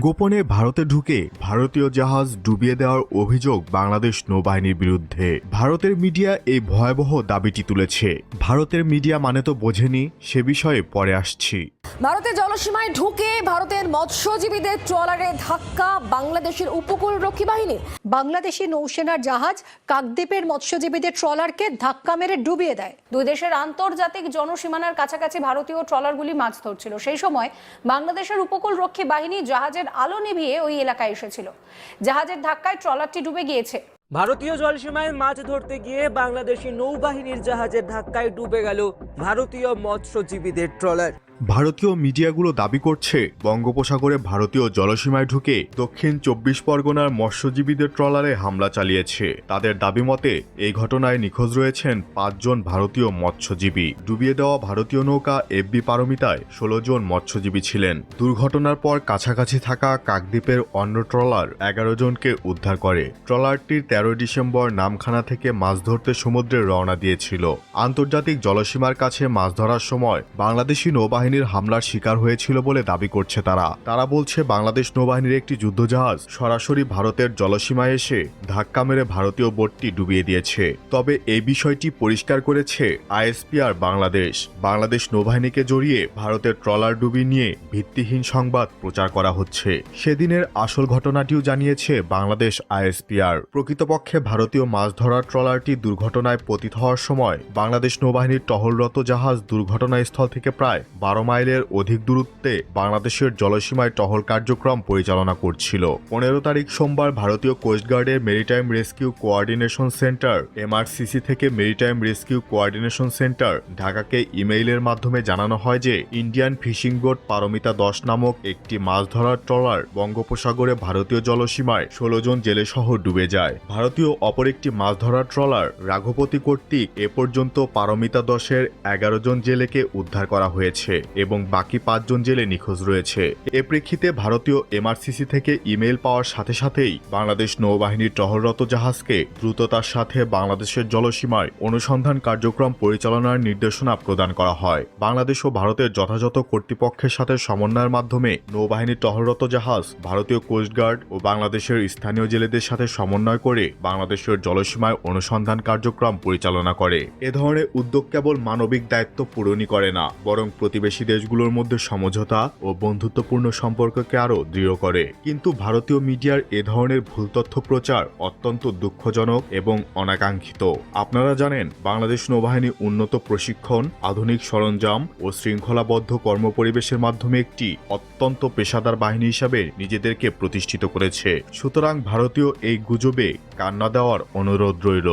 গোপনে ভারতে ঢুকে ভারতীয় জাহাজ ডুবিয়ে দেওয়ার অভিযোগ বাংলাদেশ নৌবাহিনীর বিরুদ্ধে। ভারতের মিডিয়া এই ভয়াবহ দাবিটি তুলেছে। ভারতের মিডিয়া মানে তো বোঝেনি, সে বিষয়ে পরে আসছি। ভারতের জলসীমায় ঢুকে ভারতের মৎস্যজীবীদের ট্রলারে ধাক্কা বাংলাদেশের উপকূল রক্ষী বাহিনী। বাংলাদেশি নৌসেনার জাহাজ কাকদ্বীপের মৎস্যজীবীদের ট্রলারকে ধাক্কা মেরে ডুবিয়ে দেয়। দুই দেশের আন্তর্জাতিক জনসীমানার কাছাকাছি ভারতীয় ট্রলারগুলি মাছ ধরছিল। সেই সময় বাংলাদেশের উপকূল রক্ষী বাহিনী জাহাজের আলো নিভিয়ে ওই এলাকায় এসেছিল। জাহাজের ধাক্কায় ট্রলারটি ডুবে গিয়েছে। ভারতীয় জলসীমায় মাছ ধরতে গিয়ে বাংলাদেশি নৌবাহিনীর জাহাজের ধাক্কায় ডুবে গেল ভারতীয় মৎস্যজীবীদের ট্রলার। ভারতীয় মিডিয়াগুলো দাবি করছে, বঙ্গোপসাগরে ভারতীয় জলসীমায় ঢুকে দক্ষিণ চব্বিশ পরগনার মৎস্যজীবীদের ট্রলারে হামলা চালিয়েছে। তাদের দাবি মতে, এই ঘটনায় নিখোঁজ রয়েছেন পাঁচজন ভারতীয় মৎস্যজীবী। ডুবিয়ে দেওয়া ভারতীয় নৌকা এফবি পারমিতায় ষোলো জন মৎস্যজীবী ছিলেন। দুর্ঘটনার পর কাছাকাছি থাকা কাকদ্বীপের অন্য ট্রলার এগারো জনকে উদ্ধার করে। ট্রলারটির তেরো ডিসেম্বর নামখানা থেকে মাছ ধরতে সমুদ্রে রওনা দিয়েছিল। আন্তর্জাতিক জলসীমার কাছে মাছ ধরার সময় বাংলাদেশি নৌবাহিনীর হামলার শিকার হয়েছিল বলে দাবি করছে তারা। তারা বলছে, বাংলাদেশ নৌবাহিনীর একটি যুদ্ধজাহাজ সরাসরি ভারতের জলসীমায় এসে ধাক্কা মেরে ভারতীয় বোটটি ডুবিয়ে দিয়েছে। তবে এই বিষয়টি পরিষ্কার করেছে আইএসপিআর বাংলাদেশ। বাংলাদেশ নৌবাহিনীকে জড়িয়ে ভারতের ট্রলার ডুবি নিয়ে ভিত্তিহীন সংবাদ প্রচার করা হচ্ছে। সেদিনের আসল ঘটনাটিও জানিয়েছে বাংলাদেশ আইএসপিআর প্রকৃতপক্ষে ভারতীয় মাছ ধরার ট্রলারটি দুর্ঘটনায় পতিত হওয়ার সময় বাংলাদেশ নৌবাহিনীর টহলরত জাহাজ দুর্ঘটনাস্থল থেকে প্রায় বারো মাইলের অধিক দূরত্বে বাংলাদেশের জলসীমায় টহল কার্যক্রম পরিচালনা করছিল। পনেরো তারিখ সোমবার ভারতীয় কোস্টগার্ডের maritime rescue coordination centre, MRCC থেকে মেরিটাইম রেস্কিউ কোঅর্ডিনেশন সেন্টার, ঢাকাকে ইমেইলের মাধ্যমে জানানো হয় যে, ইন্ডিয়ান ফিশিং বোট পারমিতা দশ নামক একটি মাছ ধরার ট্রলার বঙ্গোপসাগরে ভারতীয় জলসীমায় ষোলো জন জেলে সহ ডুবে যায়। ভারতীয় অপর একটি মাছ ধরার ট্রলার রাঘপতি কর্তৃক এ পর্যন্ত পারমিতা দশের এগারো জন জেলেকে উদ্ধার করা হয়েছে। এবং বাকি পাঁচজন জেলে নিখোঁজ রয়েছে। এ প্রেক্ষিতে ভারতীয় এমআরসিসি থেকে ইমেল পাওয়ার সাথে সাথেই বাংলাদেশ নৌবাহিনীর টহলরত জাহাজকে দ্রুততার সাথে বাংলাদেশের জলসীমায় অনুসন্ধান কার্যক্রম পরিচালনার নির্দেশনা প্রদান করা হয়। বাংলাদেশ ও ভারতের যথাযথ কর্তৃপক্ষের সাথে সমন্বয়ের মাধ্যমে নৌবাহিনীর টহলরত জাহাজ ভারতীয় কোস্টগার্ড ও বাংলাদেশের স্থানীয় জেলেদের সাথে সমন্বয় করে বাংলাদেশের জলসীমায় অনুসন্ধান কার্যক্রম পরিচালনা করে। এ ধরনের উদ্যোগ কেবল মানবিক দায়িত্ব পূরণই করে না, বরং প্রতিবেশী দেশগুলোর মধ্যে সমঝোতা ও বন্ধুত্বপূর্ণ সম্পর্ককে আরও দৃঢ় করে। কিন্তু ভারতীয় মিডিয়ার এ ধরনের ভুল তথ্য প্রচার অত্যন্ত দুঃখজনক এবং অনাকাঙ্ক্ষিত। আপনারা জানেন, বাংলাদেশ নৌবাহিনী উন্নত প্রশিক্ষণ, আধুনিক সরঞ্জাম ও শৃঙ্খলাবদ্ধ কর্মপরিবেশের মাধ্যমে একটি অত্যন্ত পেশাদার বাহিনী হিসাবে নিজেদেরকে প্রতিষ্ঠিত করেছে। সুতরাং ভারতীয় এই গুজবে কান্না দেওয়ার অনুরোধ রইল।